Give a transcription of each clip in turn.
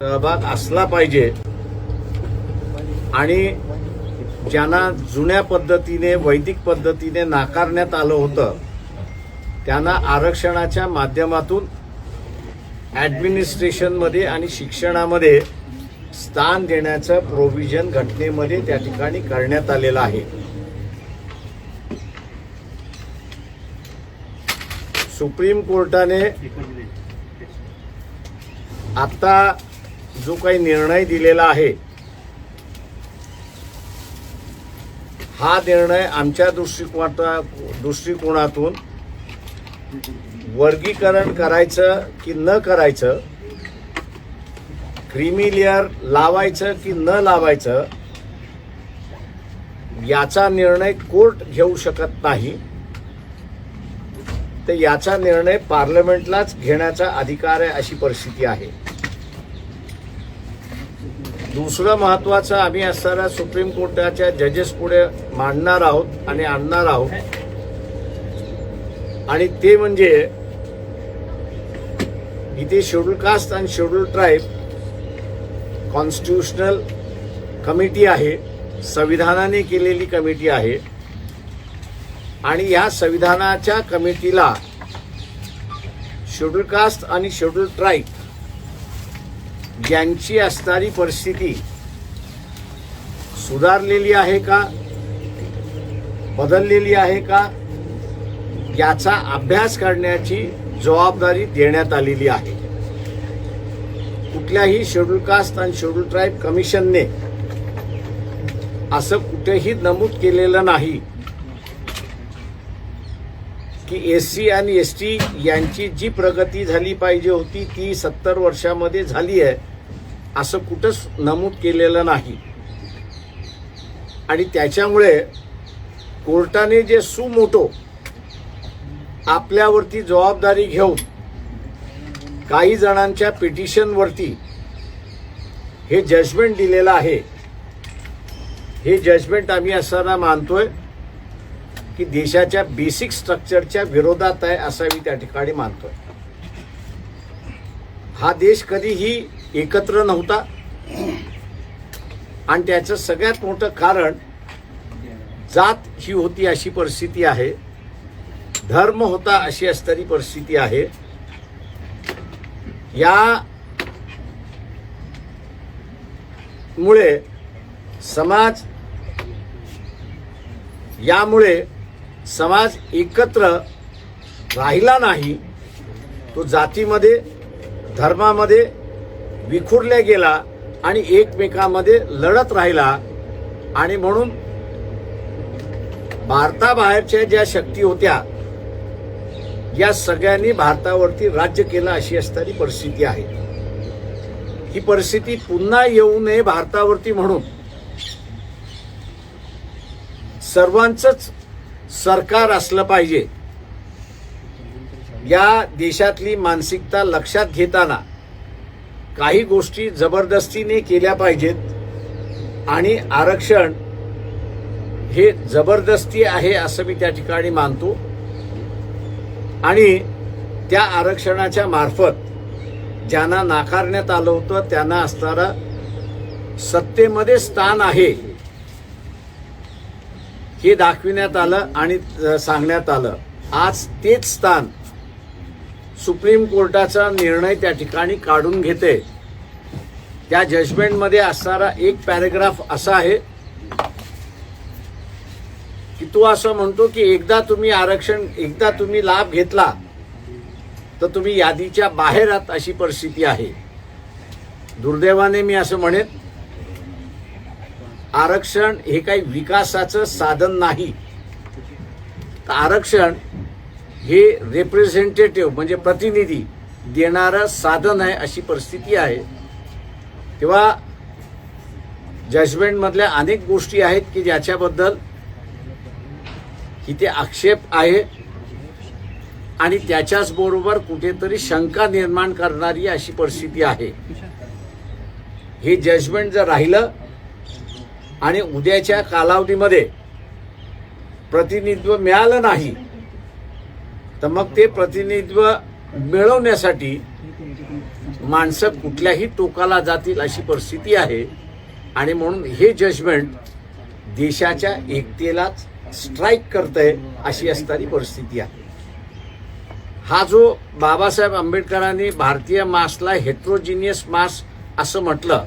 सहभाग असला पाहिजे. आणि ज्यांना जुन्या पद्धतीने वैदिक पद्धतीने नाकारण्यात आलं होतं त्यांना आरक्षणाच्या माध्यमातून ॲडमिनिस्ट्रेशनमध्ये आणि शिक्षणामध्ये स्थान देण्याचं प्रोव्हिजन घटनेमध्ये त्या ठिकाणी करण्यात आलेलं आहे. सुप्रीम कोर्टाने आता जो काही निर्णय दिलेला आहे हा निर्णय आमच्या दृष्टिकोना दृष्टिकोनातून वर्गीकरण करायचं की न करायचं क्रिमिलियर लावायचं की न लावायचं याचा निर्णय कोर्ट घेऊ शकत नाही. तर याचा निर्णय पार्लमेंटलाच घेण्याचा अधिकार आहे अशी परिस्थिती आहे. दुसरं महत्वाचं आम्ही असणाऱ्या सुप्रीम कोर्टाच्या जजेस पुढे मांडणार आहोत आणि आणणार आहोत. आणि ते म्हणजे इथे शेड्यूल कास्ट आणि शेड्यूल ट्राईब कॉन्स्टिट्युशनल कमिटी आहे संविधानाने केलेली कमिटी आहे. आणि या संविधानाच्या कमिटीला शेड्यूल कास्ट आणि शेड्यूल ट्राईब ज्यांची असणारी परिस्थिती सुधारलेली आहे का? बदललेली आहे का? याचा अभ्यास करण्याची जबाबदारी देण्यात आलेली आहे. कुठल्याही शेड्यूल कास्ट आणि शेड्यूल ट्राईब कमिशनने असं कुठेही नमूद केलेलं नाही. की एस सी आणि एस टी यांची जी प्रगती झाली पाहिजे होती ती सत्तर वर्षामध्ये झाली आहे असं कुठंच नमूद केलेलं नाही. आणि त्याच्यामुळे कोर्टाने जे सुमोटो आपल्यावरती जबाबदारी घेऊन काही जणांच्या पिटिशनवरती हे जजमेंट दिलेलं आहे हे जजमेंट आम्ही असताना मानतोय. की देशाच्या बेसिक स्ट्रक्चरच्या विरोधात आहे असं मी त्या ठिकाणी मानतोय. हा देश कधीही एकत्र नव्हता. आणि त्याचं सगळ्यात मोठं कारण जात ही होती अशी परिस्थिती आहे. धर्म होता अशी असणारी परिस्थिती आहे. या मुळे समाज यामुळे समाज एकत्र राहिला नाही तो जातीमध्ये धर्मामध्ये विखुरल्या गेला आणि एकमेकामध्ये लढत राहिला. आणि म्हणून भारताबाहेरच्या ज्या शक्ती होत्या या सगळ्यांनी भारतावरती राज्य केलं अशी असणारी परिस्थिती आहे. ही परिस्थिती पुन्हा येऊ नये भारतावरती म्हणून. सर्वांचंच सरकार असलं पाहिजे. या देशातली मानसिकता लक्षात घेताना काही गोष्टी जबरदस्तीने केल्या पाहिजेत आणि आरक्षण हे जबरदस्ती आहे असं मी त्या ठिकाणी मानतो. आणि त्या आरक्षणाच्या मार्फत ज्यांना नाकारण्यात आलं होतं त्यांना असणारा सत्तेमध्ये स्थान आहे. हे दाखविण्यात आलं आणि सांगण्यात आलं. आज तेच स्थान सुप्रीम कोर्टाचा निर्णय त्या ठिकाणी काढून घेते. त्या जजमेंटमध्ये असणारा एक पॅरेग्राफ असा आहे की तो असं म्हणतो की एकदा तुम्ही आरक्षण एकदा तुम्ही लाभ घेतला तर तुम्ही यादीच्या बाहेर आहात अशी परिस्थिती आहे. दुर्दैवाने मी असं म्हणेन आरक्षण हे काही विकासाचं साधन नाही. तर आरक्षण हे रिप्रेझेंटेटिव्ह म्हणजे प्रतिनिधी देणारं साधन आहे अशी परिस्थिती आहे. तेव्हा जजमेंटमधल्या अनेक गोष्टी आहेत की ज्याच्याबद्दल इथे आक्षेप आहे आणि त्याच्याच बरोबर कुठेतरी शंका निर्माण करणारी अशी परिस्थिती आहे. हे जजमेंट जर राहिलं आणि उद्याच्या कालावधीमध्ये प्रतिनिधित्व मिळालं नाही तर मग ते प्रतिनिधित्व मिळवण्यासाठी माणसं कुठल्याही टोकाला जातील अशी परिस्थिती आहे. आणि म्हणून हे जजमेंट देशाच्या एकतेलाच स्ट्राईक करतंय अशी असणारी परिस्थिती आहे. हा जो बाबासाहेब आंबेडकरांनी भारतीय मासला हेट्रोजिनियस मास असं म्हटलं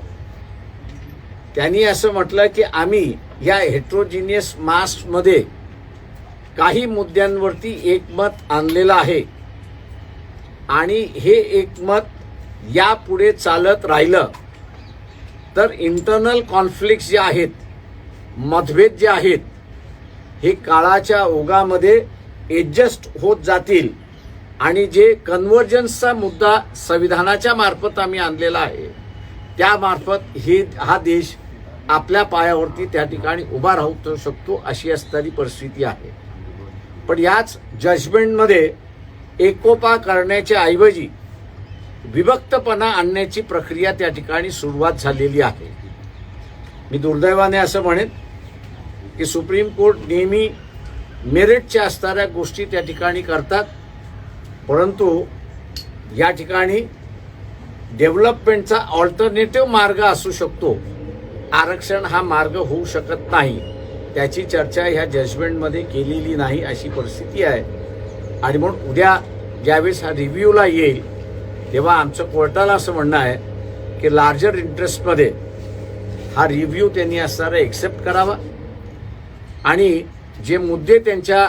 त्यांनी असं म्हटलं की आम्ही या हेट्रोजिनियस मास्कमध्ये काही मुद्द्यांवरती एकमत आणलेलं आहे. आणि हे एकमत यापुढे चालत राहिलं. तर इंटरनल कॉन्फ्लिक्ट जे आहेत मतभेद जे आहेत हे काळाच्या ओघामध्ये ॲडजस्ट होत जातील. आणि जे कन्व्हर्जन्सचा मुद्दा संविधानाच्या मार्फत आम्ही आणलेला आहे त्यामार्फत हे हा देश आपल्या पायावरती त्या ठिकाणी उभा राहू शकतो अशी असणारी परिस्थिती आहे. पण याच जजमेंटमध्ये एकोपा करण्याच्या ऐवजी विभक्तपणा आणण्याची प्रक्रिया त्या ठिकाणी सुरुवात झालेली आहे. मी दुर्दैवाने असं म्हणेन की सुप्रीम कोर्ट नेहमी मेरिटच्या असणाऱ्या गोष्टी त्या ठिकाणी करतात परंतु या ठिकाणी डेव्हलपमेंटचा ऑल्टरनेटिव्ह मार्ग असू शकतो. आरक्षण हा मार्ग होऊ शकत नाही. त्याची चर्चा ह्या जजमेंटमध्ये केलेली नाही अशी परिस्थिती आहे. आणि म्हणून उद्या ज्यावेळेस हा रिव्ह्यूला येईल तेव्हा आमचं कोर्टाला असं म्हणणं आहे की लार्जर इंटरेस्टमध्ये हा रिव्ह्यू त्यांनी असणारा एक्सेप्ट करावा. आणि जे मुद्दे त्यांच्या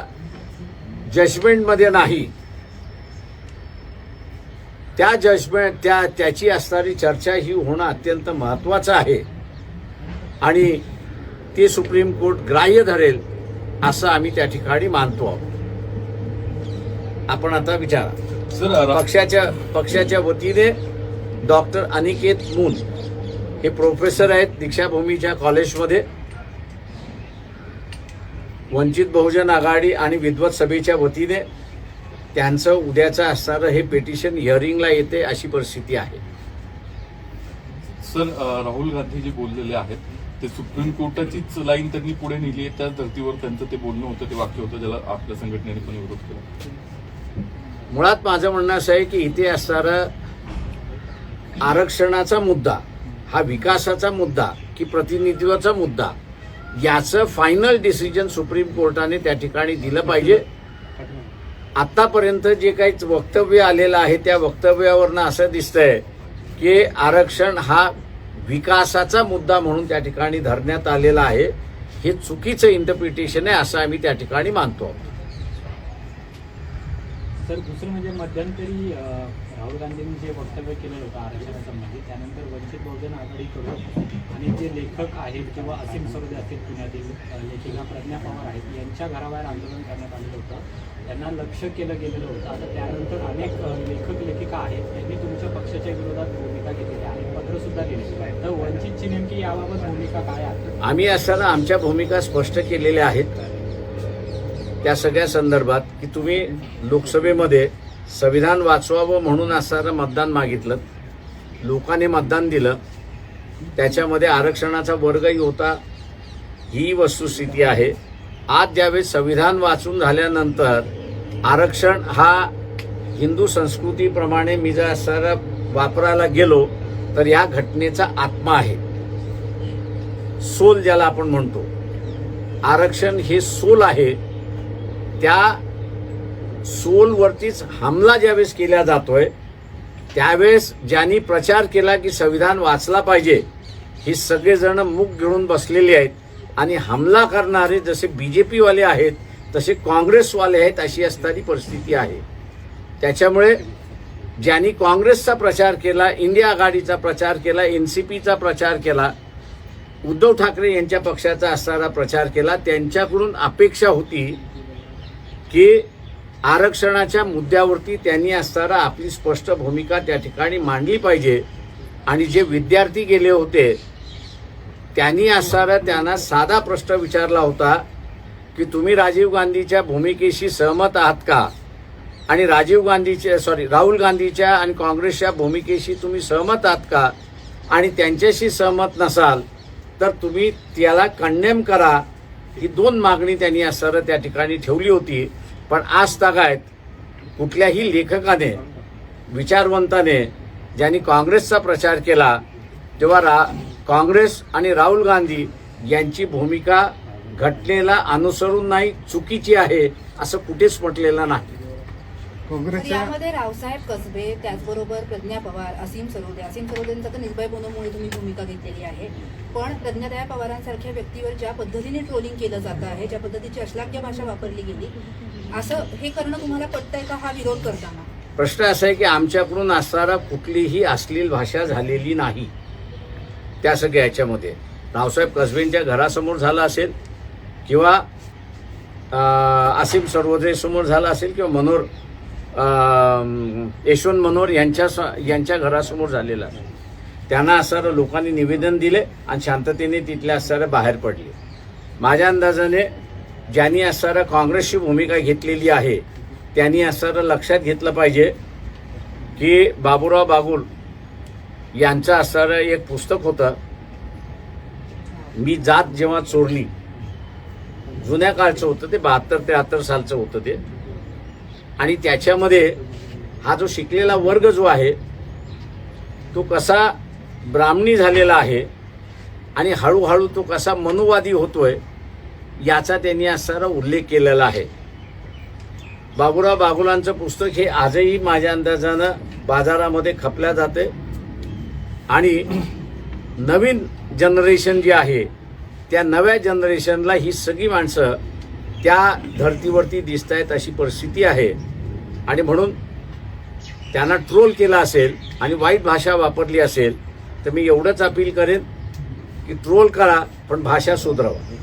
जजमेंटमध्ये नाही त्या जजमेंट त्या त्याची असणारी चर्चा ही होणं अत्यंत महत्त्वाचं आहे. आणि ते सुप्रीम कोर्ट ग्राह्य धरेल असं आम्ही त्या ठिकाणी मानतो आहोत. आपण आता विचारा. पक्षाच्या पक्षाच्या वतीने डॉक्टर अनिकेत मून हे प्रोफेसर आहेत दीक्षाभूमीच्या कॉलेजमध्ये. वंचित बहुजन आघाडी आणि विद्वत सभेच्या वतीने त्यांचं उद्याचं असणारं हे पेटिशन हिअरिंगला येते अशी परिस्थिती आहे. सर राहुल गांधी जे बोललेले आहेत. ते सुप्रीम कोर्टाचीच लाईन त्यांनी पुढे नेली आहे त्याच धर्तीवर त्यांचं ते बोलणं होतं ते वाक्य होतं ज्याला आपल्या संघटनेने पण विरोध केला. मुळात माझं म्हणणं असं आहे की इथे असणारा आरक्षणाचा मुद्दा हा विकासाचा मुद्दा की प्रतिनिधित्वाचा मुद्दा याचं फायनल डिसिजन सुप्रीम कोर्टाने त्या ठिकाणी दिलं पाहिजे. आतापर्यंत जे काही वक्तव्य आलेलं आहे त्या वक्तव्यावरनं असं दिसतंय की आरक्षण हा विकासाचा मुद्दा म्हणून त्या ठिकाणी धरण्यात आलेला आहे. हे चुकीचं इंटरप्रिटेशन आहे असं आम्ही त्या ठिकाणी मानतो आहोत. सर दुसरं म्हणजे मध्यंतरी राहुल गांधींनी जे वक्तव्य केलेलं होतं आरक्षणासंबंधी त्यानंतर वंचित बहुजन आघाडीकडून आणि जे लेखक आहेत किंवा असीम सरोदे असतील पुण्यातील लेखिका प्रज्ञा पवार आहेत यांच्या घराबाहेर आंदोलन करण्यात आलेलं होतं. त्यांना लक्ष केलं गेलेलं होतं. आता त्यानंतर अनेक लेखक लेखिका आहेत त्यांनी तुमच्या पक्षाच्या विरोधात भूमिका घेतलेली आहेत पत्रसुद्धा लिहिलेलं आहे तर वंचितची नेमकी याबाबत भूमिका काय आहे? आम्ही असताना आमच्या भूमिका स्पष्ट केलेल्या आहेत. त्या सगळ्या संदर्भात की तुम्ही लोकसभेमध्ये संविधान वाचवावं म्हणून असणारं मतदान मागितलं. लोकांनी मतदान दिलं. त्याच्यामध्ये आरक्षणाचा वर्गही होता. ही वस्तुस्थिती आहे. आज ज्यावेळेस संविधान वाचून झाल्यानंतर आरक्षण हा हिंदू संस्कृतीप्रमाणे मी जर असणारा वापरायला गेलो तर या घटनेचा आत्मा आहे. सोल ज्याला आपण म्हणतो. आरक्षण हे सोल आहे. त्या सोलवरतीच हमला ज्यावेळेस केला जातोय त्यावेळेस ज्यांनी प्रचार केला की संविधान वाचला पाहिजे हे सगळेजण मुख घेऊन बसलेले आहेत. आणि हमला करणारे जसे बी जे पीवाले आहेत तसे काँग्रेसवाले आहेत अशी असणारी परिस्थिती आहे. त्याच्यामुळे ज्यांनी काँग्रेसचा प्रचार केला इंडिया आघाडीचा प्रचार केला एन सी पीचा प्रचार केला उद्धव ठाकरे यांच्या पक्षाचा असणारा प्रचार केला त्यांच्याकडून अपेक्षा होती की आरक्षणाच्या मुद्द्यावरती त्यांनी असणारा आपली स्पष्ट भूमिका त्या ठिकाणी मांडली पाहिजे. आणि जे विद्यार्थी गेले होते त्यांनी असणारा त्यांना साधा प्रश्न विचारला होता की तुम्ही राजीव गांधीच्या भूमिकेशी सहमत आहात का? आणि राजीव गांधीच्या सॉरी राहुल गांधीच्या आणि काँग्रेसच्या भूमिकेशी तुम्ही सहमत आहात का? आणि त्यांच्याशी सहमत नसाल तर तुम्ही त्याला कंडेम करा. ही दोन मागणी त्यांनी असणारं त्या ठिकाणी ठेवली होती. पण आज तागायत कुठल्याही लेखकाने विचारवंताने ज्यांनी काँग्रेसचा प्रचार केला तेव्हा रा काँग्रेस आणि राहुल गांधी यांची भूमिका घटनेला अनुसरून नाही चुकीची आहे असं कुठेच म्हटलेलं नाही. यामध्ये रावसाहेब कसबे त्याचबरोबर प्रज्ञा पवार असीम सरोदे असीम सरोदेंचं तर निर्भय बनवमुळे तुम्ही भूमिका घेतलेली आहे. पण प्रज्ञादया पवारांसारख्या व्यक्तीवर ज्या पद्धतीने ट्रोलिंग केलं जातं आहे ज्या पद्धतीची अश्लाघ्य भाषा वापरली गेली असं हे करणं तुम्हाला पटतंय का हा विरोध करताना? प्रश्न असा आहे की आमच्याकडून असणारा कुठलीही अश्लील भाषा झालेली नाही. त्या सगळ्या याच्यामध्ये. रावसाहेब कसबेंच्या घरासमोर झालं असेल किंवा आसिम सर्वोदयसमोर समोर झालं असेल किंवा मनोर यशवंत मनोर यांच्या यांच्या घरासमोर झालेलं असेल. त्यांना असणारं लोकांनी निवेदन दिले आणि शांततेने तिथल्या असणारे बाहेर पडले. माझ्या अंदाजाने ज्यांनी असणारं काँग्रेसची भूमिका घेतलेली आहे त्यांनी असणारं लक्षात घेतलं पाहिजे की बाबूराव बागुल यांचं असणारं एक पुस्तक होतं मी जात जेव्हा चोरली जुन्या काळचं होतं ते बहात्तर त्र्याहत्तर सालचं होतं ते. आणि त्याच्यामध्ये हा जो शिकलेला वर्ग जो आहे तो कसा ब्राह्मणी झालेला आहे आणि हळूहळू तो कसा मनुवादी होतोय याचा त्यांनी असणारा उल्लेख केलेला आहे. बाबुराव बागुलांचं पुस्तक हे आजही माझ्या अंदाजानं बाजारामध्ये खपल्या जाते. आणि नवीन जनरेशन जी आहे त्या नव्या जनरेशनला ही सगळी माणसं त्या धर्तीवरती दिसत आहेत अशी परिस्थिती आहे. आणि म्हणून त्यांना ट्रोल केला असेल आणि वाईट भाषा वापरली असेल तर मी एवढंच अपील करेन की ट्रोल करा पण भाषा सुधरवा.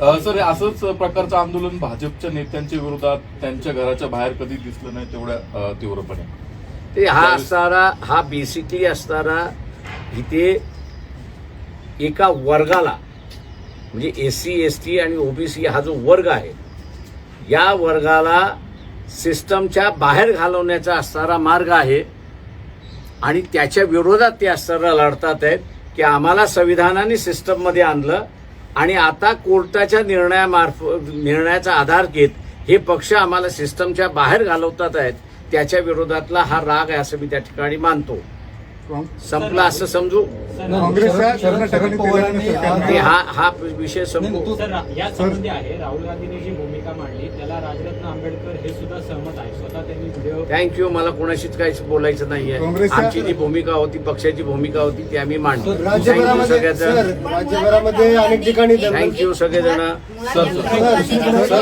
सर असंच प्रकारचं आंदोलन भाजपच्या नेत्यांच्या विरोधात त्यांच्या घराच्या बाहेर कधी दिसलं नाही तेवढ्या तीव्रपणे. ते हा असणारा हा बेसिकली असणारा इथे एका वर्गाला म्हणजे एस सी एस टी आणि ओबीसी हा जो वर्ग आहे या वर्गाला सिस्टमच्या बाहेर घालवण्याचा असणारा मार्ग आहे आणि त्याच्या विरोधात ते असणारा लढतात आहेत की आम्हाला संविधानाने सिस्टममध्ये आणलं आणि आता कोर्टाच्या निर्णयामार्फत निर्णयाचा आधार घेत हे पक्ष आम्हाला सिस्टमच्या बाहेर घालवतात आहेत त्याच्या विरोधातला हा राग आहे असं मी त्या ठिकाणी मानतो. संपला असं समजू? हा हा विषय संपू. या संबंधी आहे. राहुल गांधींनी जी भूमिका मांडली त्याला राजरत्न आंबेडकर हे सुद्धा सहमत आहे. स्वतः त्यांनी व्हिडिओ थँक्यू मला कोणाशीच काहीच बोलायचं नाहीये. आमची जी भूमिका होती पक्षाची भूमिका होती ती आम्ही मांडली. थँक्यू सर राज्यभरामध्ये अनेक ठिकाणी थँक्यू सगळेजण.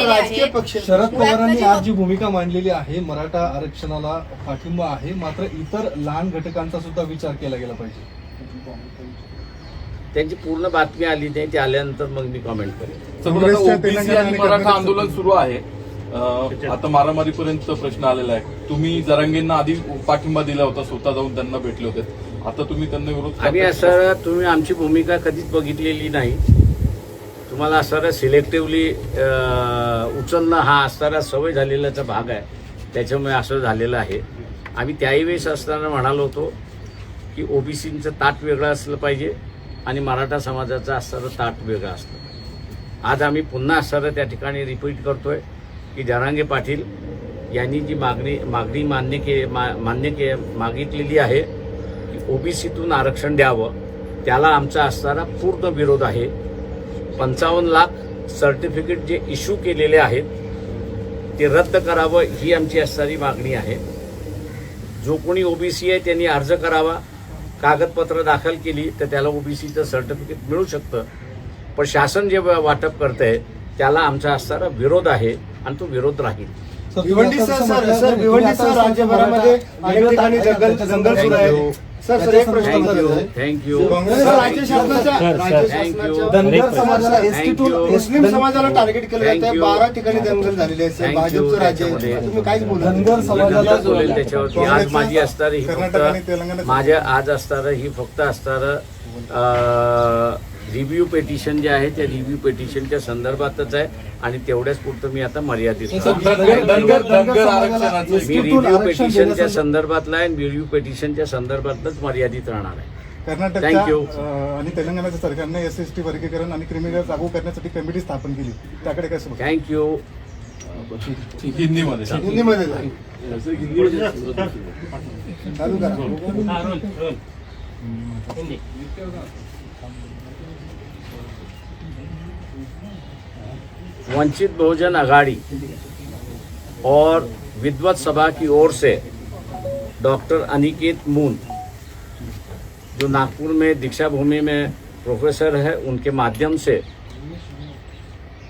राजकीय पक्ष शरद पवारांनी आज जी भूमिका मांडलेली आहे मराठा आरक्षणाला पाठिंबा आहे मात्र इतर लहान घटकांचा सुद्धा विचार केला गेला पाहिजे. त्यांची पूर्ण बातमी आली नाही ती आल्यानंतर मग मी कॉमेंट करेन. काँग्रेसच्या ओबीसी आणि मराठा आंदोलन सुरू आहे. अ, आता मारामारीपर्यंत प्रश्न आलेला आहे. तुम्ही जरांगेंना आधी पाठिंबा दिला होता स्वतः जाऊन त्यांना भेटले होते. आता तुम्ही त्यांना विरोध आम्ही करताय. असं तुम्ही आमची भूमिका कधीच बघितलेली नाही. तुम्हाला असणारा सिलेक्टिव्हली उचलणं हा असणारा सवय झालेलाचा भाग आहे. त्याच्यामुळे असं झालेलं आहे. आम्ही त्याही वेळेस असताना म्हणालो होतो की ओबीसींचं ताट वेगळं असलं पाहिजे आणि मराठा समाजाचं असणारं ताट वेगळं असलं आज आम्ही पुन्हा असणारं त्या ठिकाणी रिपीट करतोय की जरांगे पाटील यांनी जी मागणी मागणी मान्य के मा, मान्य के मागितलेली आहे की ओबीसीतून आरक्षण द्यावं त्याला आमचा असणारा पूर्ण विरोध आहे. पंचावन्न लाख सर्टिफिकेट जे इश्यू केलेले आहेत ते रद्द करावं ही आमची असणारी मागणी आहे. जो कोणी ओबीसी आहे त्यांनी अर्ज करावा. कागदपत्र दाखल केली तर त्याला ओबीसीचं सर्टिफिकेट मिळू शकतं. पण शासन जे वाटप करतंय त्याला आमचा असणारा विरोध आहे आणि तो विरोध राहील. Bhiwandi sir sir Bhiwandi sir राज्यभरामध्ये अनेक ठिकाणी ताट- दंगल सुरू आहे. सर सर एक प्रश्न थँक्यू काँग्रेस- राज्य शासनाच्या राज्य धनगर समाजाला एसटी टू. मुस्लिम समाजाला टार्गेट केलं जात आहे. बारा ठिकाणी दंगल झालेली आहे सर. भाजपचं राज्य आहे. तुम्ही काहीच बोला धनगर समाजाला बोलेल त्याच्यावरती. आज माझी असणार ही फक्त माझ्या आज असणार ही फक्त असणार रिव्ह्यू पेटिशन जे आहे त्या रिव्ह्यू पेटिशनच्या संदर्भातच आहे आणि तेवढ्याच पुरतं मी आता मर्यादित मी रिव्ह्यू पेटिशनच्या संदर्भातला आहे रिव्ह्यू पेटिशनच्या संदर्भातच मर्यादित राहणार आहे. कर्नाटकच्या आणि तेलंगणाच्या सरकारने एस एस टी वर्गीकरण आणि क्रिमिनल लागू करण्यासाठी कमिटी स्थापन केली. त्याकडे काय सुरू थँक्यू हिंदीमध्ये. हिंदीमध्ये. चालू करा. वंचित बहुजन अघाड़ी और विद्वत सभा की ओर से डॉक्टर अनिकेत मून, जो नागपुर में दीक्षा भूमि में प्रोफेसर है, उनके माध्यम से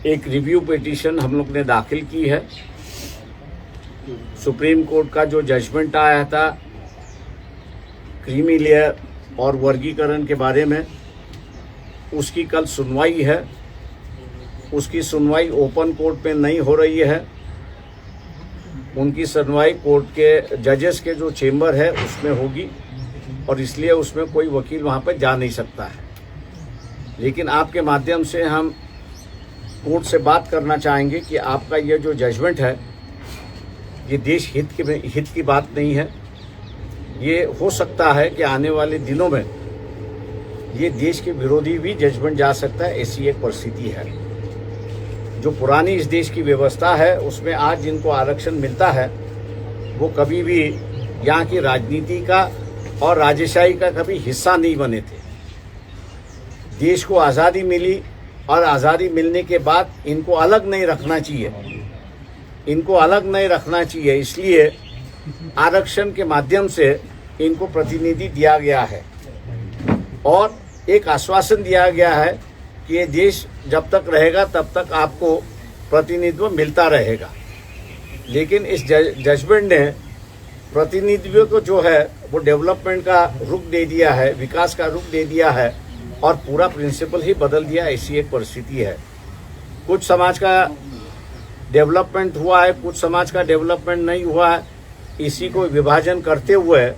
एक रिव्यू पिटीशन हम लोग ने दाखिल की है। सुप्रीम कोर्ट का जो जजमेंट आया था, क्रीमी लेयर और वर्गीकरण के बारे में, उसकी कल सुनवाई है। उसकी सुनवाई ओपन कोर्ट में नहीं हो रही है। उनकी सुनवाई कोर्ट के जजेस के जो चेंबर है, उसमें होगी और इसलिए उसमें कोई वकील वहाँ पर जा नहीं सकता है। लेकिन आपके माध्यम से हम कोर्ट से बात करना चाहेंगे कि आपका ये जो जजमेंट है, ये देश हित के हित की बात नहीं है। ये हो सकता है कि आने वाले दिनों में ये देश के विरोधी भी जजमेंट जा सकता है, ऐसी एक परिस्थिति है। जो पुरानी इस देश की व्यवस्था है, उसमें आज जिनको आरक्षण मिलता है, वो कभी भी यहाँ की राजनीति का और राजेशाही का कभी हिस्सा नहीं बने थे। देश को आज़ादी मिली और आज़ादी मिलने के बाद इनको अलग नहीं रखना चाहिए। इनको अलग नहीं रखना चाहिए, इसलिए आरक्षण के माध्यम से इनको प्रतिनिधि दिया गया है और एक आश्वासन दिया गया है कि ये देश जब तक रहेगा, तब तक आपको प्रतिनिधित्व मिलता रहेगा। लेकिन इस जजमेंट ने प्रतिनिधित्व को जो है, वो डेवलपमेंट का रुख दे दिया है, विकास का रुख दे दिया है, और पूरा प्रिंसिपल ही बदल दिया, ऐसी एक परिस्थिति है। कुछ समाज का डेवलपमेंट हुआ है, कुछ समाज का डेवलपमेंट नहीं हुआ है, इसी को विभाजन करते हुए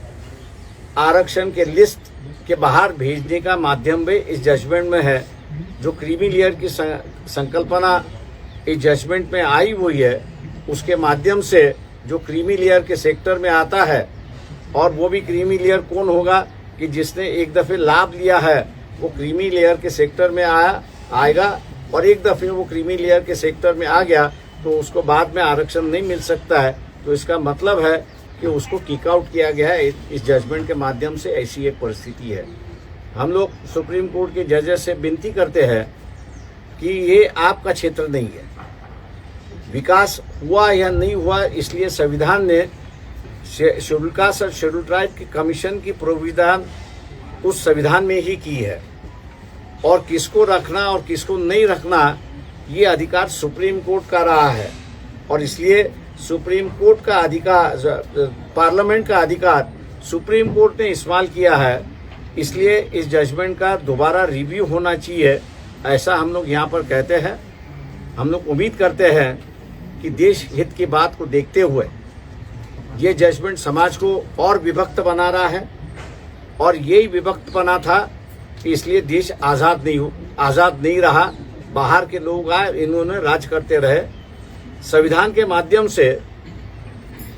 आरक्षण के लिस्ट के बाहर भेजने का माध्यम भी इस जजमेंट में है। जो क्रीमी लेयर की संकल्पना इस जजमेंट में आई हुई है, उसके माध्यम से जो क्रीमी लेयर के सेक्टर में आता है, और वो भी क्रीमी लेयर कौन होगा कि जिसने एक दफे लाभ लिया है, वो क्रीमी लेयर के सेक्टर में आया आएगा, और एक दफे वो क्रीमी लेयर के सेक्टर में आ गया तो उसको बाद में आरक्षण नहीं मिल सकता है। तो इसका मतलब है कि उसको किक आउट किया गया है, इस जजमेंट के माध्यम से ऐसी एक परिस्थिति है। हम लोग सुप्रीम कोर्ट के जजेस से विनती करते हैं कि ये आपका क्षेत्र नहीं है। विकास हुआ या नहीं हुआ, इसलिए संविधान ने शेड्यूल कास्ट और शेड्यूल ट्राइब की कमीशन की प्रोविधान उस संविधान में ही की है। और किसको रखना और किसको नहीं रखना, ये अधिकार सुप्रीम कोर्ट का रहा है। और इसलिए सुप्रीम कोर्ट का अधिकार पार्लियामेंट का अधिकार सुप्रीम कोर्ट ने इस्तेमाल किया है। इसलिए इस जजमेंट का दोबारा रिव्यू होना चाहिए। ऐसा हम लोग यहाँ पर कहते हैं। हम लोग उम्मीद करते हैं कि देश हित की बात को देखते हुए ये जजमेंट समाज को और विभक्त बना रहा है। और यही विभक्त बना था इसलिए देश आज़ाद नहीं हो, आज़ाद नहीं रहा। बाहर के लोग आए, इन्होंने राज करते रहे। संविधान के माध्यम से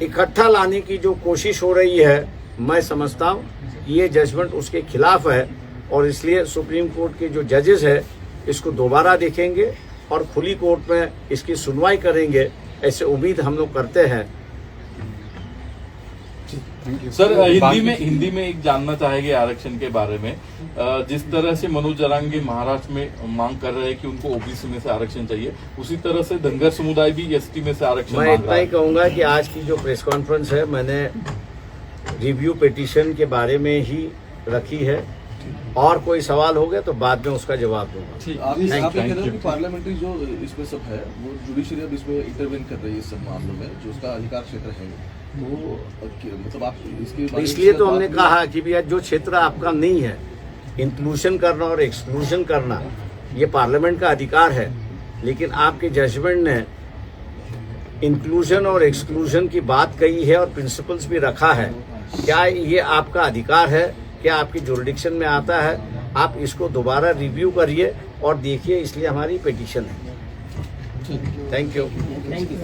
इकट्ठा लाने की जो कोशिश हो रही है मैं समझता हूँ ये जजमेंट उसके खिलाफ है और इसलिए सुप्रीम कोर्ट के जो जजेस है इसको दोबारा देखेंगे और खुली कोर्ट में इसकी सुनवाई करेंगे ऐसे उम्मीद हम लोग करते हैं। सर हिंदी में हिंदी में एक जानना चाहेंगे आरक्षण के बारे में। जिस तरह से मनोज जरांगे महाराष्ट्र में मांग कर रहे हैं कि उनको ओबीसी में से आरक्षण चाहिए उसी तरह से धनगर समुदाय भी एसटी में से आरक्षण मैं इतना ही कहूँगा कि आज की जो प्रेस कॉन्फ्रेंस है मैंने रिव्यू पिटीशन के बारे में ही रखी है। और कोई सवाल हो गया तो बाद में उसका जवाब दूँगा। आप इस- Thank आप ये you. कह रहे हो कि पार्लियामेंट्री जो इसमें सब है वो जुडिशरी अब इसमें इंटरवेन कर रही है सब मामलों में जो उसका अधिकार क्षेत्र है। तो मतलब आप इसके इसलिए तो हमने कहा कि भैया जो क्षेत्र आपका नहीं है इंक्लूशन करना और एक्सक्लूशन करना ये पार्लियामेंट का अधिकार है। लेकिन आपके जजमेंट ने इंक्लूजन और एक्सक्लूजन की बात कही है और प्रिंसिपल्स भी रखा है। क्या ये आपका अधिकार है? क्या आपकी जोरिडिक्शन में आता है? आप इसको दोबारा रिव्यू करिए और देखिए इसलिए हमारी पिटिशन है। Thank you thank you